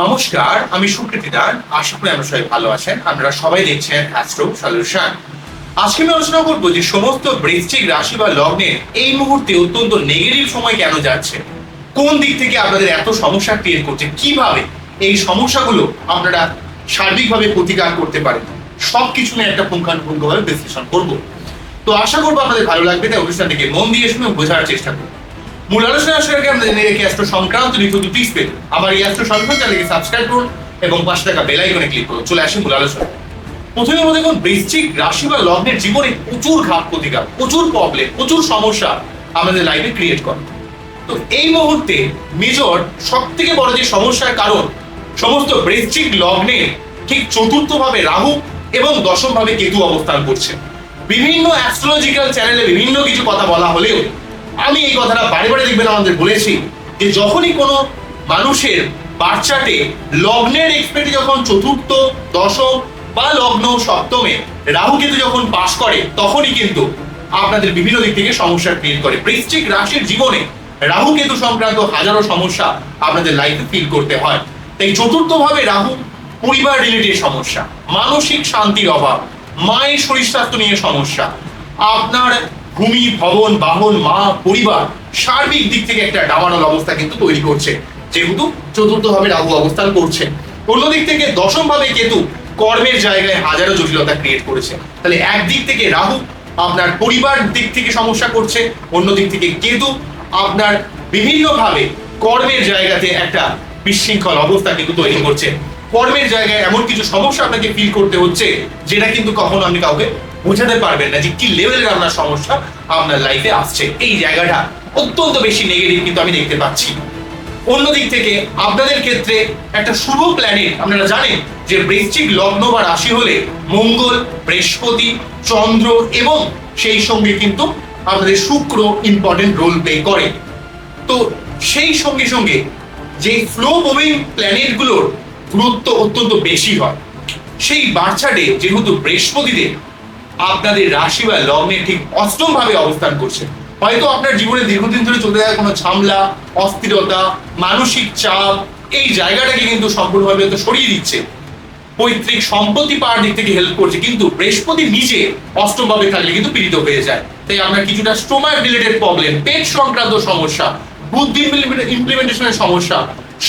নমস্কার, আমি সুকৃতি দান। আশা করি আমরা সবাই ভালো আছেন। আপনারা সবাই দেখছেন অ্যাস্ট্রো সলিউশন আজকে আমি আলোচনা করব যে সমস্ত বৃশ্চিক রাশি বা লগ্নের এই মুহূর্তে অত্যন্ত নেগেটিভ সময় কেন যাচ্ছে? কোন দিক থেকে আপনাদের এত সমস্যা ক্রিয়েট করছে? কীভাবে এই সমস্যাগুলো আপনারা সার্বিকভাবে প্রতিকার করতে পারেন? সব কিছু নিয়ে একটা পুঙ্খানুপুঙ্খভাবে বিশ্লেষণ করব। তো আশা করব আপনাদের ভালো লাগবে, তাই অনুষ্ঠানটিকে মন দিয়ে শুনে বোঝার চেষ্টা করব। মূল আলোচনা শুরু আগে আমাদের জেনে রেখে অ্যাস্ট্রো সংক্রান্ত নিত্য টিপস পেতে? আমার এই অ্যাস্ট্রো সলিউশন চ্যানেলকে সাবস্ক্রাইব করুন এবং পাশে থাকা বেল আইকনে ক্লিক করুন। চলে আসি মূল আলোচনা প্রথমে আমরা দেখুন, বৃশ্চিক রাশি বা লগ্নের জীবনে প্রচুর ঘাত প্রতিকার, প্রচুর প্রবলেম প্রচুর সমস্যা আমাদের লাইফে ক্রিয়েট করে। তো এই মুহূর্তে মেজর সব থেকে বড় যে সমস্যার কারণ, সমস্ত বৃশ্চিক লগ্নে ঠিক চতুর্থ ভাবে রাহু এবং দশম ভাবে কেতু অবস্থান করছে। বিভিন্ন অ্যাস্ট্রোলজিক্যাল চ্যানেলে বিভিন্ন কিছু কথা বলা হলেও আমি এই কথাটা বারে বারে দেখবেন আমাদের বলেছি যে যখনই কোনো মানুষের বাচ্চাটে লগ্নের এক্সপেক্ট যখন চতুর্থ, দশম বা লগ্ন সপ্তমে রাহু কেতু যখন পাশ করে, তখনই কিন্তু আপনাদের বিভিন্ন দিক থেকে সমস্যা ক্রিয়েট করে। বৃশ্চিক রাশির জীবনে রাহু কেতু সংক্রান্ত হাজারো সমস্যা আপনাদের লাইফে ফিল করতে হয়। তাই চতুর্থ ভাবে রাহু পরিবার রিলেটেড সমস্যা, মানসিক শান্তির অভাব, মায়ের শরীর স্বাস্থ্য নিয়ে সমস্যা, আপনার ভূমি, ভবন, বাহন, মা, পরিবার, সার্বিক দিক থেকে একটা ডামাডোল অবস্থা কিন্তু তৈরি করছে। যেহেতু চতুর্থ ভাবে রাহু অবস্থান করছে। অন্যদিক থেকে দশম ভাবে কেতু কর্মের জায়গায় হাজারো জটিলতা ক্রিয়েট করেছে। তাহলে একদিক থেকে রাহু আপনার পরিবার দিক থেকে সমস্যা করছে অন্য দিক থেকে কেতু আপনার বিভিন্নভাবে কর্মের জায়গাতে একটা বিশৃঙ্খল অবস্থা কিন্তু তৈরি করছে। কর্মের জায়গায় এমন কিছু সমস্যা আপনাকে ফিল করতে হচ্ছে, যেটা কিন্তু কখনো আপনি কাউকে বোঝাতে পারবেন না যে কি লেভেলের আপনার সমস্যা আপনার লাইফে আসছে। এই জায়গাটা অত্যন্ত বেশি নেগেটিভ কিন্তু আমি দেখতে পাচ্ছি। অন্যদিক থেকে আপনাদের ক্ষেত্রে একটা শুভ প্ল্যানেট আপনারা জানেন যে বৃশ্চিক লগ্ন বা রাশি হলে মঙ্গল, বৃহস্পতি, চন্দ্র এবং সেই সঙ্গে কিন্তু আপনাদের শুক্র ইম্পর্টেন্ট রোল প্লে করে। তো সেই সঙ্গে সঙ্গে যে ফ্লো মুভিং প্ল্যানেটগুলোর গুরুত্ব অত্যন্ত বেশি হয়। সেই বাচ্চাটে যেহেতু বৃহস্পতিতে আপনাদের রাশি বা লগ্নে ঠিক অষ্টম ভাবে অবস্থান করছে হয়তো আপনার জীবনে দীর্ঘদিন ধরে চলতে থাকা কোনো ঝামলা, অস্থিরতা, মানসিক চাপ, এই জায়গাটাকে কিন্তু সম্পূর্ণভাবে হয়তো সরিয়ে দিচ্ছে। পৈতৃক সম্পত্তি পাওয়ার দিক থেকে হেল্প করছে, কিন্তু বৃহস্পতি নিজে অষ্টম ভাবে থাকলে কিন্তু পীড়িত হয়ে যায়। তাই আপনার কিছুটা স্টোমাক রিলেটেড প্রবলেম পেট সংক্রান্ত সমস্যা, বুদ্ধি ইমপ্লিমেন্টেশনের সমস্যা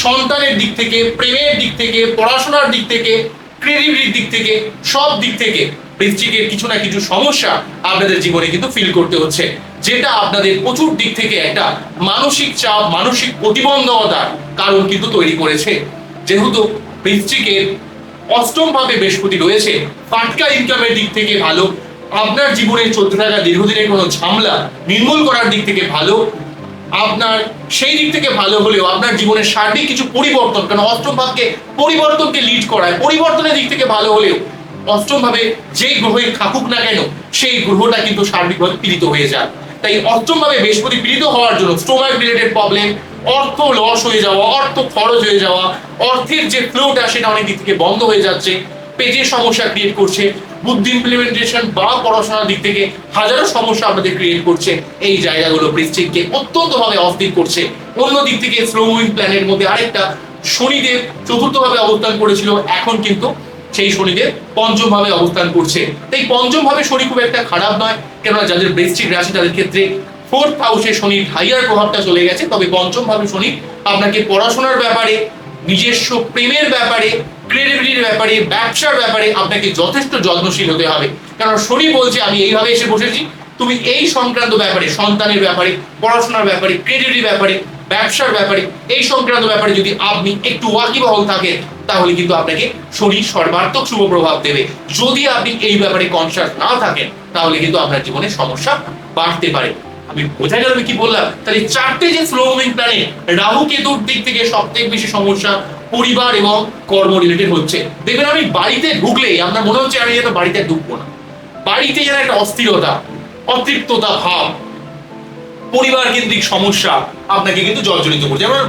সন্তানের দিক থেকে, প্রেমের দিক থেকে, পড়াশোনার দিক থেকে ক্রিয়েটিভিটির দিক থেকে, সব দিক থেকে বৃশ্চিকের কিছু না কিছু সমস্যা আপনাদের জীবনে কিন্তু ফিল করতে হচ্ছে। যেটা আপনাদের প্রচুর দিক থেকে একটা মানসিক চাপ, মানসিক প্রতিবন্ধকতার কারণ কিন্তু তৈরি করেছে। যেহেতু বৃশ্চিকের অষ্টম ভাবে বৃহস্পতি রয়েছে, ফাটকা ইনকামের দিক থেকে ভালো, আপনার জীবনে চলতে থাকা দীর্ঘদিনের কোনো ঝামেলা, নির্মূল করার দিক থেকে ভালো আপনার সেই দিক থেকে ভালো হলেও আপনার জীবনের সার্বিক কিছু পরিবর্তন, কারণ অষ্টম ভাবকে পরিবর্তনকে লিড করায়, পরিবর্তনের দিক থেকে ভালো হলেও অষ্টম ভাবে যেই গ্রহে থাকুক না কেন, সেই গ্রহটা কিন্তু সার্বিকভাবে পীড়িত হয়ে যায়। তাই অষ্টম ভাবে বৃহস্পতি পীড়িত হওয়ার জন্য স্টোমাক রিলেটেড প্রবলেম অর্থ লস হয়ে যাওয়া, অর্থ খরচ হয়ে যাওয়া, অর্থের যে ফ্লোটা সেটা অনেক দিক থেকে বন্ধ হয়ে যাচ্ছে। পেটের সমস্যা ক্রিয়েট করছে, বুদ্ধি ইমপ্লিমেন্টেশন বা পড়াশোনার দিক থেকে হাজারো সমস্যা আপনাদের ক্রিয়েট করছে। এই জায়গাগুলো বৃশ্চিককে অত্যন্ত ভাবে অস্থির করছে। অন্য দিক থেকে স্লো মুভিং প্ল্যানের মধ্যে আরেকটা শনিদেব চতুর্থ ভাবে অবস্থান করেছিল, এখন কিন্তু সেই শনিদেব পঞ্চম ভাবে অবস্থান করছে। তাই পঞ্চম ভাবে শনি খুব একটা খারাপ নয়, কেননা যাদের বৃশ্চিক রাশি তাদের ক্ষেত্রে ফোর্থ হাউসে শনির হাইয়ার প্রভাবটা চলে গেছে, তবে পঞ্চম ভাবে শনি আপনাকে পড়াশোনার ব্যাপারে, নিজস্ব প্রেমের ব্যাপারে ক্রিয়েটিভিটির ব্যাপারে, ব্যবসার ব্যাপারে আপনাকে যথেষ্ট যত্নশীল হতে হবে। কারণ শনি বলছে, আমি এইভাবে এসে বসেছি। তুমি এই সংক্রান্ত ব্যাপারে, সন্তানের ব্যাপারে, পড়াশোনার ব্যাপারে ক্রিয়েটিভিটির ব্যাপারে, ব্যবসার ব্যাপারে, এই সংক্রান্ত ব্যাপারে যদি আপনি একটু ওয়াকিবহল থাকেন তাহলে কিন্তু আপনাকে শরীর সর্বাত্মক শুভ প্রভাব দেবে। যদি আপনি এই ব্যাপারে কনসিয়াস না থাকেন, তাহলে কিন্তু আপনার জীবনে সমস্যা বাড়তে পারে। আমি বোঝা গেল আমি কি বললাম? তাহলে চারটে যে স্লো মুভিং প্ল্যানেট রাহু কেতুর দিক থেকে সব থেকে বেশি সমস্যা পরিবার এবং কর্ম রিলেটেড হচ্ছে। দেখবেন আমি বাড়িতে ঢুকলেই আপনার মনে হচ্ছে আমি যেন বাড়িতে ঢুকবো না। বাড়িতে যেন একটা অস্থিরতা, অতৃপ্ততা ভাব, পরিবার কেন্দ্রিক সমস্যা আপনাকে কিন্তু জর্জরিত করছে। আমার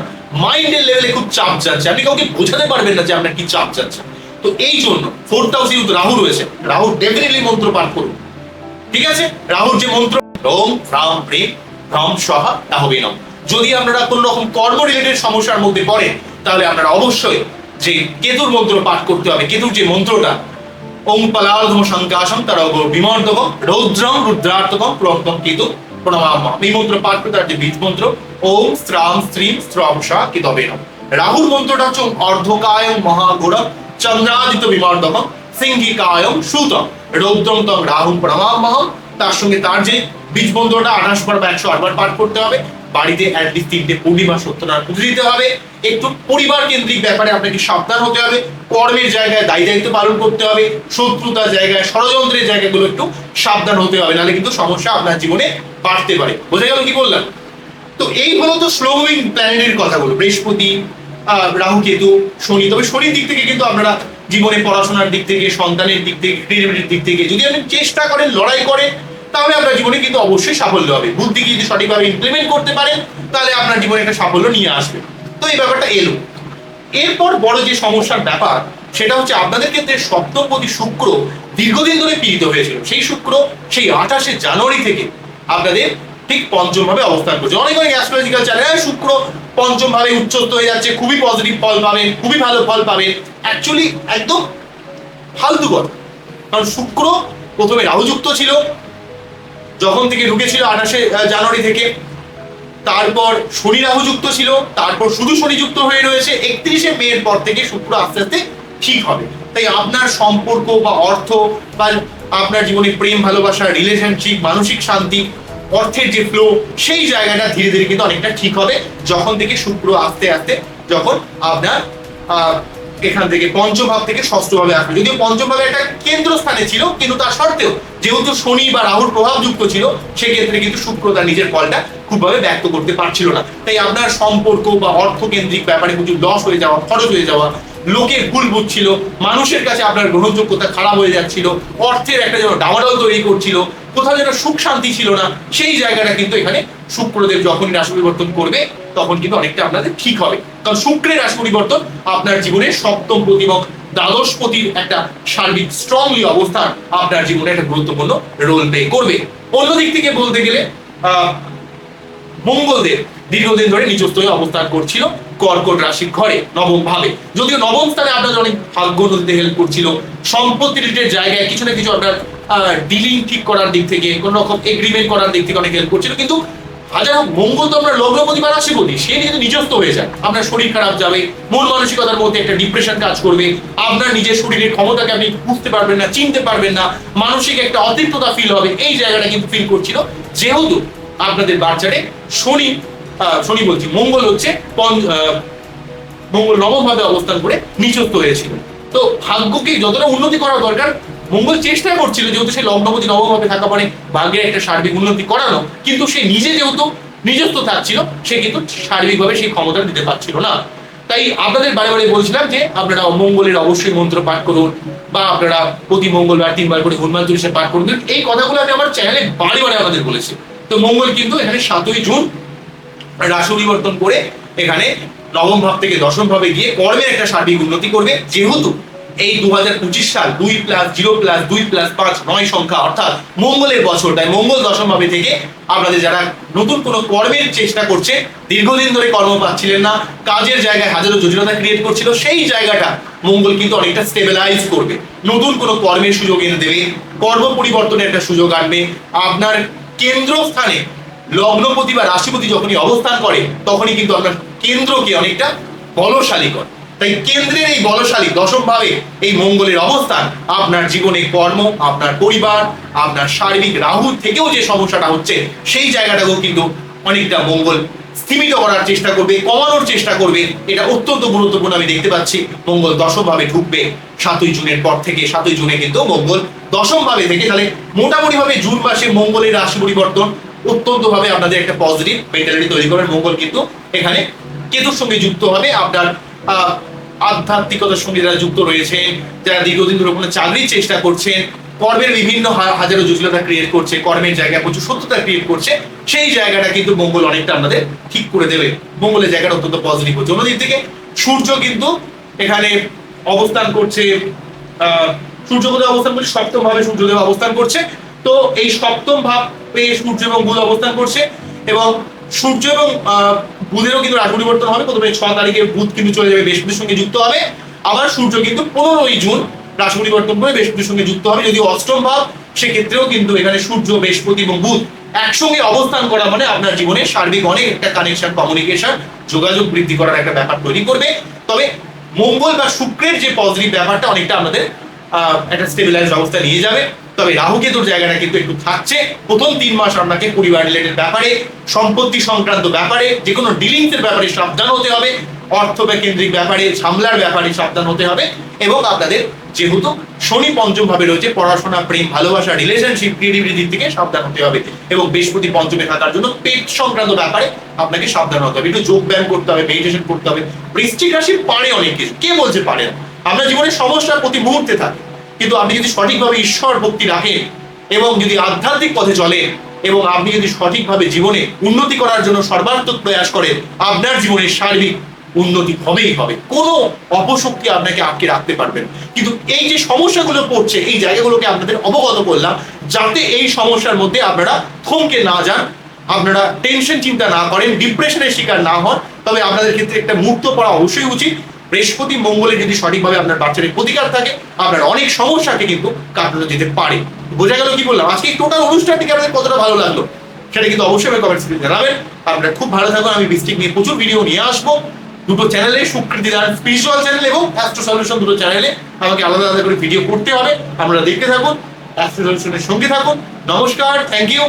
মাইন্ডের লেভেলে খুব চাপ যাচ্ছে। আপনি কাউকে বোঝাতে পারবেন না যে আপনার কি চাপ যাচ্ছে। তো এই জন্য ফোর্থ হাউস ইউথ রাহু রয়েছে, রাহু ডেফিনেটলি মন্ত্র পাঠ করুন। ঠিক আছে? রাহুর যে মন্ত্র ভ্রম সহা রাহবিনম যদি আপনারা কোন রকম কর্ম রিলেটেড সমস্যার মধ্যে পড়েন, তাহলে আপনারা অবশ্যই যে কেতুর মন্ত্র পাঠ করতে হবে, কেতুর যে মন্ত্রটা, ওম পলাধম সংকাশম তার বিমর্দক রৌদ্রম রুদ্রার্থকম প্রন্তম কেতু প্রণাম এই মন্ত্র পাঠ করে তার যে বীজ মন্ত্র, ওম শ্রাম শ্রীম শ্রম সা কিতবে রাহুর মন্ত্রটা হচ্ছে অর্ধকায় মহাগুড় চন্দ্রাদিত বিমর্দক সিংহিকায়ম সুতম। রৌদ্রম তম রাহুল প্রণাম তার সঙ্গে তার যে বীজ মন্ত্রটা আঠাশ বার বা একশো আটবার পাঠ করতে হবে, বাড়িতে অ্যাটলিস্ট তিনটে পূর্ণিমা সত্যনারায়ণ পুজো দিতে হবে, একটু পরিবার কেন্দ্রিক ব্যাপারে আপনাকে সাবধান হতে হবে, কর্মের জায়গায় দায়ী দায়িত্ব পালন করতে হবে, শত্রুতার জায়গায়, ষড়যন্ত্রের জায়গাগুলো একটু সাবধান হতে হবে, নাহলে কিন্তু সমস্যা আপনার জীবনে বাড়তে পারে। বোঝা গেল কি বললাম? তো এই হলো তো স্লো মুভিং প্ল্যানেটের কথাগুলো, বৃহস্পতি রাহু, কেতু, শনি, তবে শনির দিক থেকে কিন্তু আপনারা জীবনে পড়াশোনার দিক থেকে, সন্তানের দিক থেকে ক্রিয়েটিভিটির দিক থেকে। যদি আপনি চেষ্টা করেন, লড়াই করেন, তাহলে আপনার জীবনে কিন্তু অবশ্যই সাফল্য হবে। বুদ্ধিকে যদি সঠিকভাবে ইমপ্লিমেন্ট করতে পারেন, তাহলে আপনার জীবনে একটা সাফল্য নিয়ে আসবে। তো এই ব্যাপারটা এলো। এরপর বড় যে সমস্যার ব্যাপার, সেটা হচ্ছে আপনাদের ক্ষেত্রে সপ্তমপতি শুক্র দীর্ঘদিন ধরে পীড়িত হয়েছিল। সেই শুক্র সেই আঠাশে জানুয়ারি থেকে আপনাদের ঠিক পঞ্চম ভাবে অবস্থান করছে। অনেক অনেক অ্যাস্ট্রোলজিক্যাল চ্যানেল শুক্র পঞ্চম ভাবে উচ্চস্ত হয়ে যাচ্ছে, খুবই পজিটিভ ফল পাবেন খুবই ভালো ফল পাবেন অ্যাকচুয়ালি একদম ফালতু কথা। কারণ শুক্র প্রথমে রাহুযুক্ত ছিল, যখন থেকে ঢুকেছিল আঠাশে জানুয়ারি থেকে। তারপর শনি রাহু যুক্ত ছিল, তারপর শুধু শনি যুক্ত হয়ে রয়েছে, একত্রিশে মেয়ের পর থেকে শুক্র আস্তে আস্তে ঠিক হবে। তাই আপনার সম্পর্ক বা অর্থ বা আপনার জীবনে প্রেম, ভালোবাসা রিলেশনশিপ মানসিক শান্তি অর্থের যে ফ্লো সেই জায়গাটা ধীরে ধীরে কিন্তু অনেকটা ঠিক হবে। যখন থেকে শুক্র আস্তে আস্তে যখন আপনার এখান থেকে পঞ্চম ভাব থেকে ষষ্ঠ ভাবে আসবে। যদিও পঞ্চম ভাবে একটা কেন্দ্রস্থানে ছিল, কিন্তু তার সত্ত্বেও যেহেতু শনি বা রাহুর প্রভাব যুক্ত ছিল, সেক্ষেত্রে কিন্তু শুক্র তার নিজের ফলটা খুবভাবে ব্যক্ত করতে পারছিল না। তাই আপনার সম্পর্ক বা অর্থকেন্দ্রিক ব্যাপারে প্রচুর লস হয়ে যাওয়া, খরচ হয়ে যাওয়া লোকের ভুল বুঝছিল, মানুষের কাছে আপনার গ্রহণযোগ্যতা খারাপ হয়ে যাচ্ছিল, অর্থের একটা যেন ডামাডল তৈরি করছিল, কোথাও যেন সুখ শান্তি ছিল না, সেই জায়গাটা কিন্তু এখানে শুক্রদেব যখন রাশি পরিবর্তন করবে, তখন কিন্তু অনেকটা আপনাদের ঠিক হবে। কারণ শুক্রের রাশি পরিবর্তন আপনার জীবনে সপ্তম প্রতি এবং দ্বাদশ পতির একটা সার্বিক স্ট্রংলি অবস্থান আপনার জীবনে একটা গুরুত্বপূর্ণ রোল প্লে করবে। অন্যদিক থেকে বলতে গেলে, আহ, মঙ্গলদেব দীর্ঘদিন ধরে নিজস্ব অবস্থান করছিল কর্কট রাশির ঘরে নবম ভাবে। যদিও নবম স্থানে আপনাদের অনেক ভাগ্য নদীতে হেল্প করছিল। সম্পত্তি রিলেটেড জায়গায় কিছু না কিছু আপনার ডিলিং ঠিক করার দিক থেকে, কোন রকম এগ্রিমেন্ট করার দিক থেকে অনেক হেল্প করছিল। কিন্তু হাজার মঙ্গল তো আমরা সে হয়ে যায়। আপনার শরীর খারাপ যাবে, মন মানসিকতার মধ্যে একটা ডিপ্রেশন কাজ করবে, আপনার নিজের শরীরের ক্ষমতাকে আপনি বুঝতে পারবেন না, চিনতে পারবেন না, মানসিক একটা অতিরিক্ততা ফিল হবে, এই জায়গাটা কিন্তু ফিল করছিল। যেহেতু আপনাদের বাচ্চারে শনি শনি বলছি। মঙ্গল হচ্ছে মঙ্গল নবম ভাবে অবস্থান করে নিচস্ত হয়েছিল। তো ভাগ্যকে যতটা উন্নতি করা দরকার, মঙ্গল চেষ্টা করছিল যেহেতু সে লগ্নপতি নবম ভাবে থাকা মানে ভাগ্যের একটা সার্বিক উন্নতি করানো, কিন্তু সে নিজে যেহেতু নিজস্ব থাকছিল, সে কিন্তু সার্বিকভাবে সেই ক্ষমতা দিতে পারছিল না। তাই আপনাদের বারে বারে বলছিলাম যে, আপনারা মঙ্গলের অবশ্যই মন্ত্র পাঠ করুন, বা আপনারা প্রতি মঙ্গলবার তিনবার করে হনুমান চল্লিশা পাঠ করুন। এই কথাগুলো আমি আমার চ্যানেলে বারে বারে আমাদের বলেছি। তো মঙ্গল কিন্তু এখানে সাতই জুন রাশি পরিবর্তন করে এখানে নবম ভাব থেকে দশম ভাবে গিয়ে কর্মের একটা সার্বিক উন্নতি করবে। যেহেতু এই দু হাজার পঁচিশ সাল দুই প্লাস জিরো প্লাস দুই প্লাস পাঁচ নয় সংখ্যা, অর্থাৎ মঙ্গলের বছর, তাই মঙ্গল দশম ভাবে থেকে আপনাদের যারা নতুন কোনো কর্মের চেষ্টা করছে, দীর্ঘদিন ধরে কর্ম পাচ্ছিলেন না, কাজের জায়গায় হাজারো জটিলতা ক্রিয়েট করছিল, সেই জায়গাটা মঙ্গল কিন্তু অনেকটা স্টেবিলাইজ করবে। নতুন কোনো কর্মের সুযোগ এনে দেবে, কর্ম পরিবর্তনের একটা সুযোগ আনবে। আপনার কেন্দ্রস্থানে লগ্নপতি বা রাশিপতি যখনই অবস্থান করে, তখনই কিন্তু আপনার কেন্দ্রকে অনেকটা বলশালী করে। তাই কেন্দ্রের এই বলশালী দশম ভাবে এই মঙ্গলের অবস্থান, আপনার জীবনে কর্ম, আপনার পরিবার, আপনার শারীরিক রাহু থেকেও যে সমস্যাটা হচ্ছে, সেই জায়গাটাকেও কিন্তু অনেকটা মঙ্গল স্থিমিত করার চেষ্টা করবে, কমানোর চেষ্টা করবে। এটা অত্যন্ত গুরুত্বপূর্ণ আমি দেখতে পাচ্ছি। মঙ্গল দশম ভাবে ঢুকবে, সাতই জুনের পর থেকে, সাতই জুনে কিন্তু মঙ্গল দশম ভাবে থেকে, তাহলে মোটামুটি ভাবে জুন মাসে মঙ্গলের রাশি পরিবর্তন অত্যন্ত ভাবে আপনাদের একটা পজিটিভ মেন্টালিটি তৈরি করার মঙ্গল কিন্তু এখানে কেতুর সঙ্গে যুক্ত হবে। আপনার আধ্যাত্মিকতার সঙ্গে যারা যুক্ত রয়েছেন যারা দীর্ঘদিন ধরে কোনো চাকরির চেষ্টা করছেন, কর্মের বিভিন্ন হাজারো জটিলতা ক্রিয়েট করছে, কর্মের জায়গায় প্রচুর সত্যতা ক্রিয়েট করছে, সেই জায়গাটা কিন্তু মঙ্গল অনেকটা আপনাদের ঠিক করে দেবে। মঙ্গলের জায়গাটা অত্যন্ত পজিটিভ হচ্ছে। অন্যদিক থেকে সূর্য কিন্তু এখানে অবস্থান করছে সূর্য কোথায় অবস্থান করছে? সপ্তম ভাবে সূর্যদেব অবস্থান করছে। তো এই সপ্তম ভাব পেয়ে সূর্য এবং বুধ অবস্থান করছে এবং সূর্য এবং বুধেরও কিন্তু রাশি পরিবর্তন হবে। প্রথমে ছ তারিখে বুধ কিন্তু চলে যাবে বৃহস্পতির সঙ্গে যুক্ত হবে। আবার সূর্য কিন্তু পনেরোই জুন রাশি পরিবর্তন করে বৃহস্পতির সঙ্গে যুক্ত হবে। যদি অষ্টম ভাব, সেক্ষেত্রেও কিন্তু এখানে সূর্য, বৃহস্পতি এবং বুধ একসঙ্গে অবস্থান করা মানে আপনার জীবনে সার্বিক অনেক একটা কানেকশন কমিউনিকেশন যোগাযোগ বৃদ্ধি করার একটা ব্যাপার তৈরি করবে। তবে মঙ্গল বা শুক্রের যে পজিটিভ ব্যাপারটা, অনেকটা আমাদের একটা স্টেবিলাইজ অবস্থা নিয়ে যাবে। তবে রাহু কেতুর জায়গাটা কিন্তু একটু থাকছে। প্রথম তিন মাস আপনাকে পরিবার রিলেটেড ব্যাপারে, সম্পত্তি সংক্রান্ত ব্যাপারে যে কোনো ডিলিংস এর ব্যাপারে সাবধান হতে হবে, অর্থ কেন্দ্রিক ব্যাপারে, ঝামলার ব্যাপারে সাবধান হতে হবে এবং আপনাদের যেহেতু শনি পঞ্চম ভাবে রয়েছে, পড়াশোনা, প্রেম, ভালোবাসা রিলেশনশিপ ক্রিয়েটিভিটির দিক থেকে সাবধান হতে হবে। এবং বৃহস্পতি পঞ্চমে থাকার জন্য পেট সংক্রান্ত ব্যাপারে আপনাকে সাবধান হতে হবে। একটু যোগ ব্যায়াম করতে হবে মেডিটেশন করতে হবে। বৃশ্চিক রাশি পারে অনেক কিছু। কে বলছে পারে না? আপনার জীবনে সমস্যা প্রতি মুহূর্তে থাকে। কিন্তু আপনি যদি সঠিকভাবে ঈশ্বর ভক্তি রাখেন এবং যদি আধ্যাত্মিক পথে চলেন এবং আপনি যদি সঠিকভাবে জীবনে উন্নতি করার জন্য সর্বাত্মক প্রয়াস করেন, আপনার জীবনের সার্বিক উন্নতি হবেই হবে। কোনো অপশক্তি আপনাকে আটকে রাখতে পারবেন কিন্তু এই যে সমস্যাগুলো পড়ছে, এই জায়গাগুলোকে আপনাদের অবগত করলাম, যাতে এই সমস্যার মধ্যে আপনারা থমকে না যান, আপনারা টেনশন চিন্তা না করেন ডিপ্রেশনের শিকার না হন, তবে আপনাদের ক্ষেত্রে একটা মুক্ত পড়া অবশ্যই উচিত। বৃহস্পতি মঙ্গলে যদি সঠিকভাবে আপনার বাচ্চাদের প্রতিকার থাকে, আপনার অনেক সমস্যাকে কিন্তু কাটানো যেতে পারে। বোঝা গেল কি বললাম? আজকে টোটাল অনুষ্ঠানটিকে আপনাদের কতটা ভালো লাগল, সেটা কিন্তু অবশ্যই আমার কমেন্টস জানাবেন। আপনারা খুব ভালো থাকুন, আমি বৃষ্টিক নিয়ে প্রচুর ভিডিও নিয়ে আসব। দুটো চ্যানেলে সুকৃতি দান স্পিরিচুয়াল চ্যানেল এবং অ্যাস্ট্রো সলিউশন দুটো চ্যানেলে আমাকে আলাদা আলাদা করে ভিডিও করতে হবে। আপনারা দেখতে থাকুন অ্যাস্ট্রো সলিউশনের সঙ্গে থাকুন। নমস্কার থ্যাংক ইউ